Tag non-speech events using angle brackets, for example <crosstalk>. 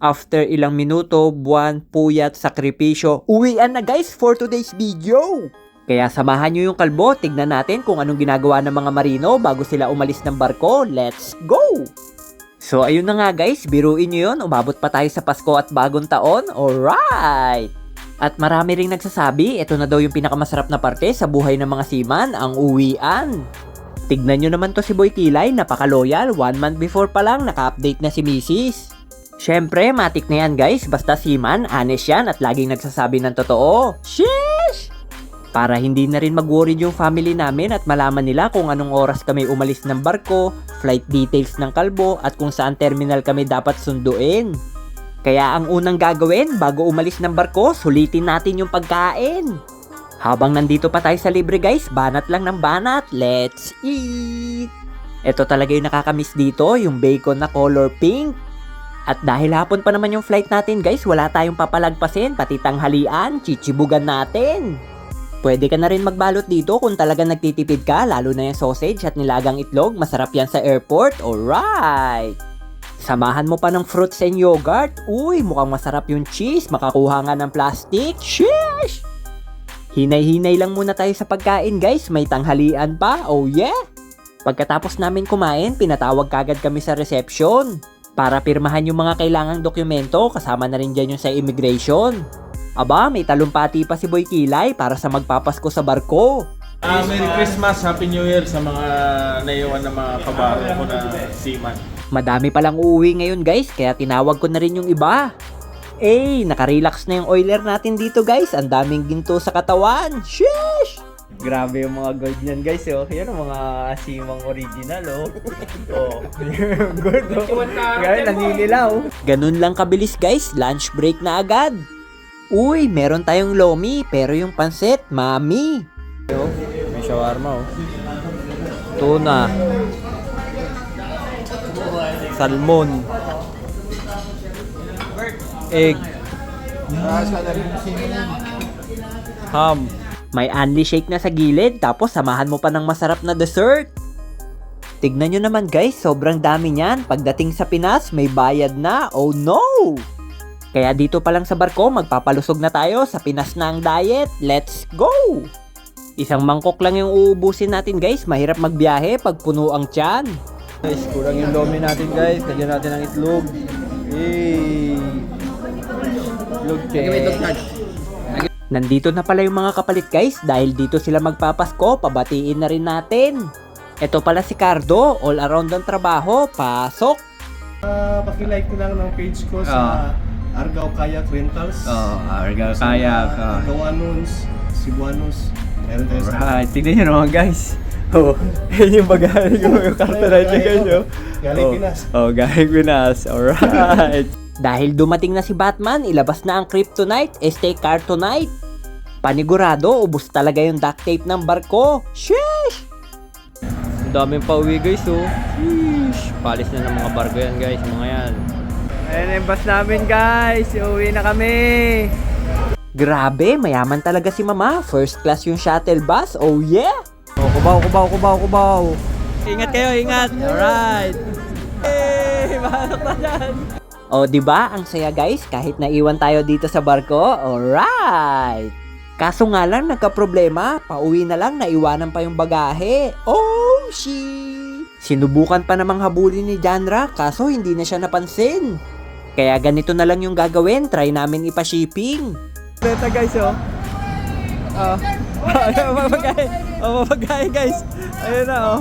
After ilang minuto, buwan, puyat, sakripisyo, uwian na guys for today's video! Kaya samahan nyo yung kalbo, tignan natin kung anong ginagawa ng mga marino bago sila umalis ng barko. Let's go! So ayun na nga guys, biruin nyo yun, umabot pa tayo sa Pasko at Bagong Taon. Alright! At marami ring nagsasabi, ito na daw yung pinakamasarap na parte sa buhay ng mga seaman, ang uwian. Tignan nyo naman to si Boy Kilay, napaka-loyal, one month before pa lang naka-update na si Mrs. Syempre, matik na yan guys, basta seaman, honest yan at laging nagsasabi ng totoo. Sheesh! Para hindi na rin mag-worry yung family namin at malaman nila kung anong oras kami umalis ng barko, flight details ng kalbo at kung saan terminal kami dapat sunduin. Kaya ang unang gagawin bago umalis ng barko, sulitin natin yung pagkain. Habang nandito pa tayo sa libre guys, banat lang ng banat. Let's eat! Ito talaga yung nakakamiss dito, yung bacon na color pink. At dahil hapon pa naman yung flight natin guys, wala tayong papalagpasin, pati tanghalian, chichibugan natin. Pwede ka na rin magbalot dito kung talagang nagtitipid ka, lalo na yung sausage at nilagang itlog, masarap yan sa airport, alright! Samahan mo pa ng fruits and yogurt, uy, mukhang masarap yung cheese, makakuha nga ng plastic, sheesh! Hinay-hinay lang muna tayo sa pagkain guys, may tanghalian pa, oh yeah! Pagkatapos namin kumain, pinatawag kagad kami sa reception para pirmahan yung mga kailangang dokumento kasama na rin dyan yung sa immigration. Aba, may talumpati pa si Boy Kilay para sa magpapasko sa barko. Ah, Merry Christmas, Happy New Year sa mga naiwan ng mga kabaro ko na seaman. Madami palang uuwi ngayon guys, kaya tinawag ko na rin yung iba. Eh, nakarelax na yung oiler natin dito guys. Ang daming ginto sa katawan. Sheesh! Grabe yung mga gold niyan guys. Oh. Yan ang mga simang original. Oh. oh. <laughs> Good. Oh. Guys, naninilaw. Ganun lang kabilis guys. Lunch break na agad. Uy, meron tayong lomi, pero yung pansit, mami. Oh, may shawarma oh. Tuna. Salmon. Egg. Ham. May unli shake na sa gilid, tapos samahan mo pa ng masarap na dessert. Tignan nyo naman guys, sobrang dami niyan. Pagdating sa Pinas, may bayad na. Oh no! Kaya dito pa lang sa barko, magpapalusog na tayo sa Pinas na ang diet. Let's go! Isang mangkok lang yung uubusin natin guys. Mahirap magbiyahe pag puno ang tiyan. Guys, kurang yung lomi natin guys. Lagyan natin ng itlog. Hey! Itlog check. Nandito na pala yung mga kapalit guys dahil dito sila magpapasko, pabatiin na rin natin. Ito pala si Cardo, all around ang trabaho, pasok. Ah, paki-like ko lang ng page ko sa Argao Kayak Rentals. Oh, Argal Kayak. Sa Argawanos, Cebuanos. Meron tayo sa Alright, tignan nyo naman guys. Oh, yun yung bagay ko yung cartolite guys. Oh. Galing oh. Pinas. Oh, galing Pinas. Alright. Dahil dumating na si Batman, ilabas na ang Kryptonite, este Cartonite. Panigurado, ubos talaga yung duct tape ng barko. Sheesh! Ang daming pauwi guys oh. Sheesh. Palis na ng mga barko yan guys, mga yan. Ayan yung bus namin guys. Uwi na kami. Grabe, mayaman talaga si Mama. First class yung shuttle bus. Oh yeah! Oh, kubaw, kubaw, kubaw, kubaw. Ingat kayo, ingat. Alright. Hey, masok na dyan. O, di ba? Ang saya guys, kahit naiwan tayo dito sa barko. Alright! Kaso nga lang, nagka-problema. Pauwi na lang, naiwanan pa yung bagahe. Oh, she! Sinubukan pa namang habulin ni Janra, kaso hindi na siya napansin. Kaya ganito na lang yung gagawin, try namin ipa-shipping. Beta guys, oh. Oh. <laughs> Mapagay. Oh, mapagay guys. Ayun na, oh.